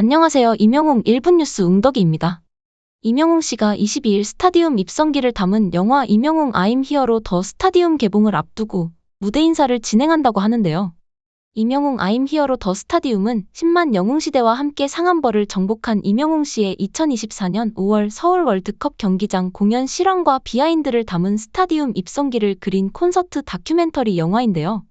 안녕하세요. 이명웅 1분 뉴스 웅덕이입니다. 이명웅 씨가 22일 스타디움 입성기를 담은 영화 이명웅 아임 히어로 더 스타디움 개봉을 앞두고 무대 인사를 진행한다고 하는데요. 이명웅 아임 히어로 더 스타디움은 10만 영웅 시대와 함께 상한벌을 정복한 이명웅 씨의 2024년 5월 서울 월드컵 경기장 공연 실황과 비하인드를 담은 스타디움 입성기를 그린 콘서트 다큐멘터리 영화인데요.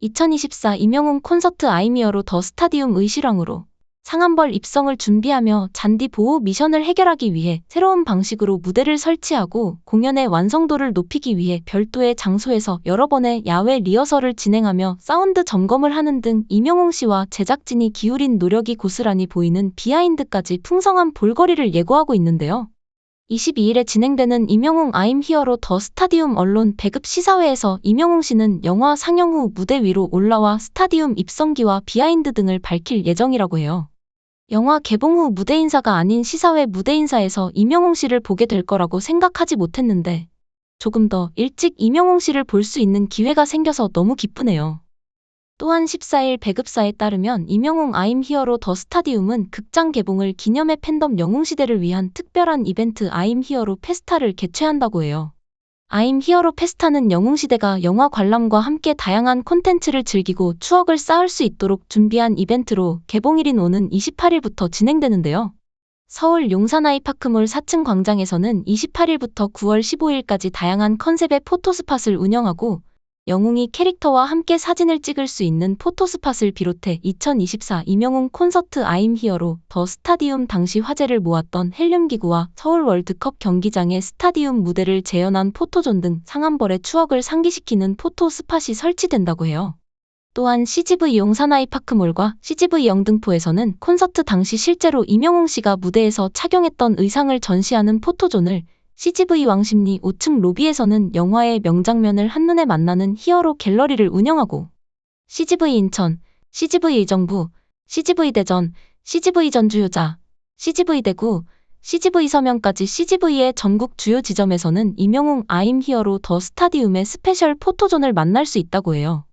2024 이명웅 콘서트 아임 히어로 더 스타디움 의 실황으로 상한벌 입성을 준비하며 잔디 보호 미션을 해결하기 위해 새로운 방식으로 무대를 설치하고 공연의 완성도를 높이기 위해 별도의 장소에서 여러 번의 야외 리허설을 진행하며 사운드 점검을 하는 등 이명웅 씨와 제작진이 기울인 노력이 고스란히 보이는 비하인드까지 풍성한 볼거리를 예고하고 있는데요. 22일에 진행되는 이명웅 아임 히어로 더 스타디움 언론 배급 시사회에서 이명웅 씨는 영화 상영 후 무대 위로 올라와 스타디움 입성기와 비하인드 등을 밝힐 예정이라고 해요. 영화 개봉 후 무대 인사가 아닌 시사회 무대 인사에서 이명웅 씨를 보게 될 거라고 생각하지 못했는데 조금 더 일찍 이명웅 씨를 볼 수 있는 기회가 생겨서 너무 기쁘네요. 또한 14일 배급사에 따르면 이명웅 아임 히어로 더 스타디움은 극장 개봉을 기념해 팬덤 영웅시대를 위한 특별한 이벤트 아임 히어로 페스타를 개최한다고 해요. 아임 히어로 페스타는 영웅시대가 영화 관람과 함께 다양한 콘텐츠를 즐기고 추억을 쌓을 수 있도록 준비한 이벤트로 개봉일인 오는 28일부터 진행되는데요. 서울 용산 아이파크몰 4층 광장에서는 28일부터 9월 15일까지 다양한 컨셉의 포토스팟을 운영하고 영웅이 캐릭터와 함께 사진을 찍을 수 있는 포토스팟을 비롯해 2024 이명웅 콘서트 아임 히어로 더 스타디움 당시 화제를 모았던 헬륨기구와 서울 월드컵 경기장의 스타디움 무대를 재현한 포토존 등 상한벌의 추억을 상기시키는 포토스팟이 설치된다고 해요. 또한 CGV 용산 아이파크몰과 CGV 영등포에서는 콘서트 당시 실제로 이명웅 씨가 무대에서 착용했던 의상을 전시하는 포토존을 CGV 왕십리 5층 로비에서는 영화의 명장면을 한눈에 만나는 히어로 갤러리를 운영하고 CGV 인천, CGV 의정부, CGV 대전, CGV 전주효자, CGV 대구, CGV 서면까지 CGV의 전국 주요 지점에서는 이명웅 아임 히어로 더 스타디움의 스페셜 포토존을 만날 수 있다고 해요.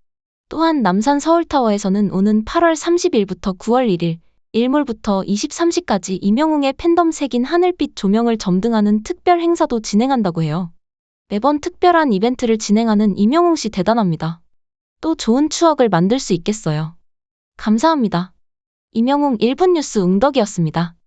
또한 남산 서울타워에서는 오는 8월 30일부터 9월 1일, 일몰부터 23시까지 이명웅의 팬덤 색인 하늘빛 조명을 점등하는 특별 행사도 진행한다고 해요. 매번 특별한 이벤트를 진행하는 이명웅 씨 대단합니다. 또 좋은 추억을 만들 수 있겠어요. 감사합니다. 이명웅 1분 뉴스 웅덕이었습니다.